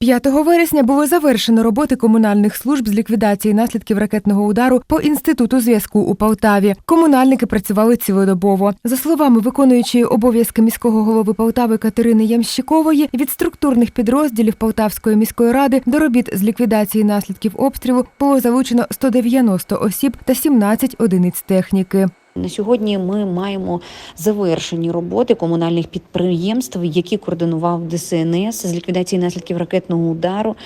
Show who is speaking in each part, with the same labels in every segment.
Speaker 1: 5 вересня було завершено роботи комунальних служб з ліквідації наслідків ракетного удару по інституту зв'язку у Полтаві. Комунальники працювали цілодобово. За словами виконуючої обов'язки міського голови Полтави Катерини Ямщикової, від структурних підрозділів Полтавської міської ради до робіт з ліквідації наслідків обстрілу було залучено 190 осіб та 17 одиниць техніки.
Speaker 2: На сьогодні ми маємо завершені роботи комунальних підприємств, які координував ДСНС з ліквідації наслідків ракетного удару.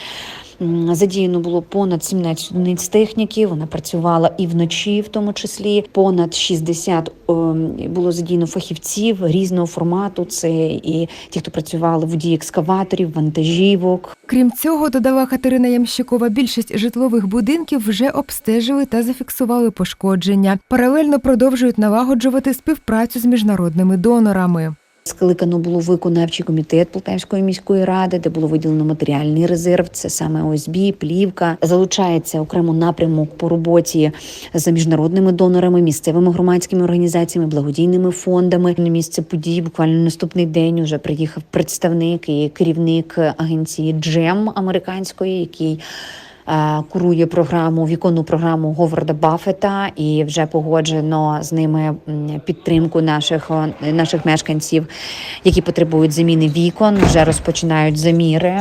Speaker 2: Задіяно було понад 17 одиниць техніки. Вона працювала і вночі, в тому числі понад 60 ем, було задіяно фахівців різного формату. Це і ті, хто працювали водії екскаваторів, вантажівок,
Speaker 1: Крім цього, додала Катерина Ямщикова, більшість житлових будинків вже обстежили та зафіксували пошкодження. Паралельно продовжують налагоджувати співпрацю з міжнародними донорами.
Speaker 2: Скликано було виконавчий комітет Полтавської міської ради, де було виділено матеріальний резерв. Це саме ОСБ, плівка. Залучається окремо напрямок по роботі з міжнародними донорами, місцевими громадськими організаціями, благодійними фондами. На місце події буквально наступний день вже приїхав представник і керівник агенції Джем американської, який курує програму, віконну програму Говарда Баффета, і вже погоджено з ними підтримку наших наших мешканців, які потребують заміни вікон. Вже розпочинають заміри,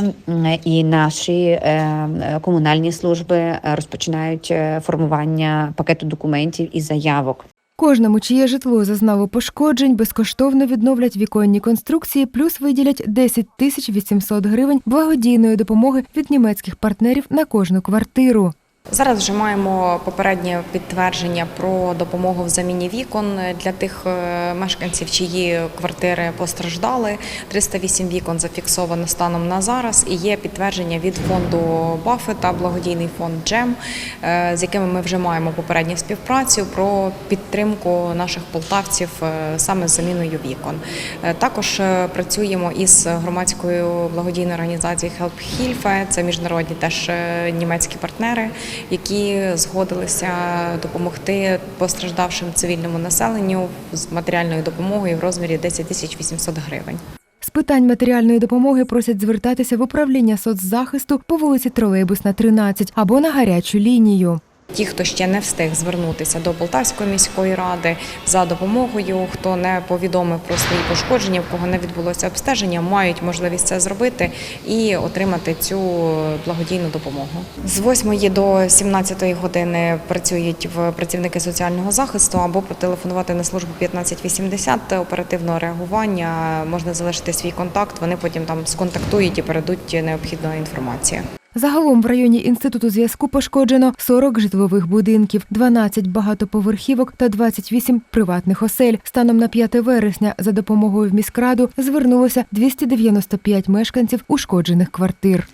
Speaker 2: і наші е, е, комунальні служби е, розпочинають е, формування пакету документів і заявок.
Speaker 1: Кожному, чиє житло зазнало пошкоджень, безкоштовно відновлять віконні конструкції, плюс виділять 10 тисяч 800 гривень благодійної допомоги від німецьких партнерів на кожну квартиру.
Speaker 3: Зараз вже маємо попереднє підтвердження про допомогу в заміні вікон для тих е, мешканців, чиї квартири постраждали. 308 вікон зафіксовано станом на зараз. І є підтвердження від фонду Баффета, благодійний фонд Джем, е, з якими ми вже маємо попередню співпрацю про підтримку наших полтавців е, саме з заміною вікон. Також працюємо із громадською благодійною організацією Help Hilfe, це міжнародні теж німецькі партнери які згодилися допомогти постраждавшим цивільному населенню з матеріальною допомогою в розмірі 10 тисяч 800 гривень.
Speaker 1: З питань матеріальної допомоги просять звертатися в управління соцзахисту по вулиці Тролейбусна, 13 або на гарячу лінію.
Speaker 3: Ті, хто ще не встиг звернутися до Полтавської міської ради за допомогою, хто не повідомив про свої пошкодження, в кого не відбулося обстеження, мають можливість це зробити і отримати цю благодійну допомогу. З 8 до 17 години працюють в працівники соціального захисту або протелефонувати на службу 1580 оперативного реагування. Можна залишити свій контакт. Вони потім там сконтактують і передуть необхідну інформацію.
Speaker 1: Загалом в районі інституту зв'язку пошкоджено 40 житлових будинків, 12 багатоповерхівок та 28 приватних осель. Станом на 5 вересня за допомогою в міськраду звернулося 295 мешканців ушкоджених квартир.